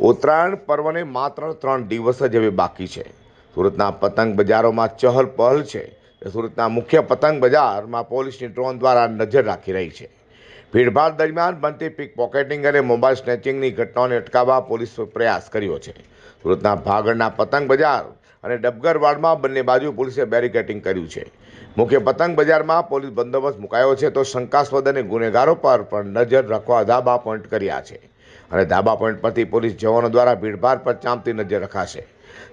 ઉત્તરાયણ પર્વને માત્ર ત્રણ દિવસ જ હવે બાકી છે. સુરતના પતંગ બજારોમાં ચહલ પહલ છે. સુરતના મુખ્ય પતંગ બજારમાં પોલીસની ડ્રોન દ્વારા નજર રાખી રહી છે. ભીડભાડ દરમિયાન બનતી પિક પોકેટિંગ અને મોબાઈલ સ્નેચિંગની ઘટનાઓને અટકાવવા પોલીસે પ્રયાસ કર્યો છે. સુરતના ભાગળના પતંગ બજાર અને ડબગરવાડમાં બંને બાજુ પોલીસે બેરિકેટિંગ કર્યું છે. મુખ્ય પતંગ બજારમાં પોલીસ બંદોબસ્ત મુકાયો છે તો શંકાસ્પદ અને ગુનેગારો પર પણ નજર રાખવા ધાબા પોઈન્ટ કર્યા છે. અને ધાબા પોઈન્ટ પરથી પોલીસ જવાનો દ્વારા ભીડભાડ પર ચાંપતી નજર રખાશે.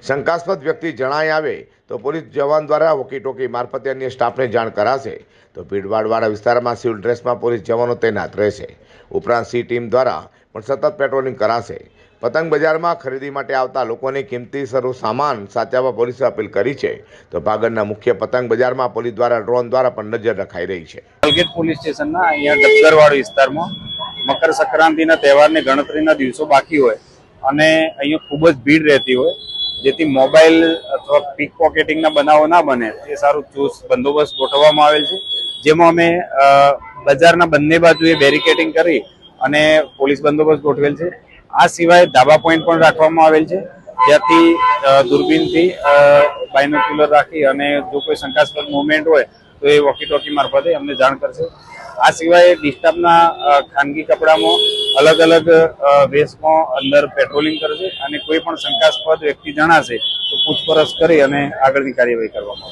શંકાસ્પદ વ્યક્તિ જણાય આવે તો પોલીસ જવાન દ્વારા વોકીટોકી મારફતે અન્ય સ્ટાફને જાણ કરાશે. તો ભીડભાડવાળા વિસ્તારમાં સિવિલ ડ્રેસમાં પોલીસ જવાનો તૈનાત રહેશે. ઉપરાંત સી ટીમ દ્વારા પણ સતત પેટ્રોલિંગ કરાશે. પતંગ બજારમાં ખરીદી માટે આવતા લોકોને કિંમતી સરું સામાન સાચવવા પોલીસે અપીલ કરી છે. તો ભાગળના મુખ્ય પતંગ બજારમાં પોલીસ દ્વારા ડ્રોન દ્વારા પણ નજર રખાઈ રહી છે. પોલીસ સ્ટેશનના અહીંયા ડબગરવાડ વિસ્તારમાં મકર સંક્રાંતિના તહેવારને ગણતરીના દિવસો બાકી હોય અને અહીંયા ખૂબ જ ભીડ રહેતી હોય, જેથી મોબાઈલ અથવા પીક પોકેટિંગના બનાવો ના બને. એ સારું ચુસ્ત બંદોબસ્ત ગોઠવવામાં આવેલ છે. જેમાં અમે બજારના બંને બાજુએ બેરિકેટિંગ કરી અને પોલીસ બંદોબસ્ત ગોઠવેલ છે. આ સિવાય ધાબા પોઈન્ટ પણ રાખવામાં આવેલ છે. જ્યાંથી દૂરબીનથી બાયનોક્યુલર રાખી અને જો કોઈ શંકાસ્પદ મુવમેન્ટ હોય તો એ વોકી ટોકી મારફતે અમને જાણ કરશે. આ સિવાય ડિસ્ટાફના ખાનગી કપડામાં અલગ અલગ વેશમાં અંદર પેટ્રોલિંગ કરશે અને કોઈ પણ શંકાસ્પદ વ્યક્તિ જણાશે તો પૂછપરછ કરી અને આગળની કાર્યવાહી કરવામાં આવશે.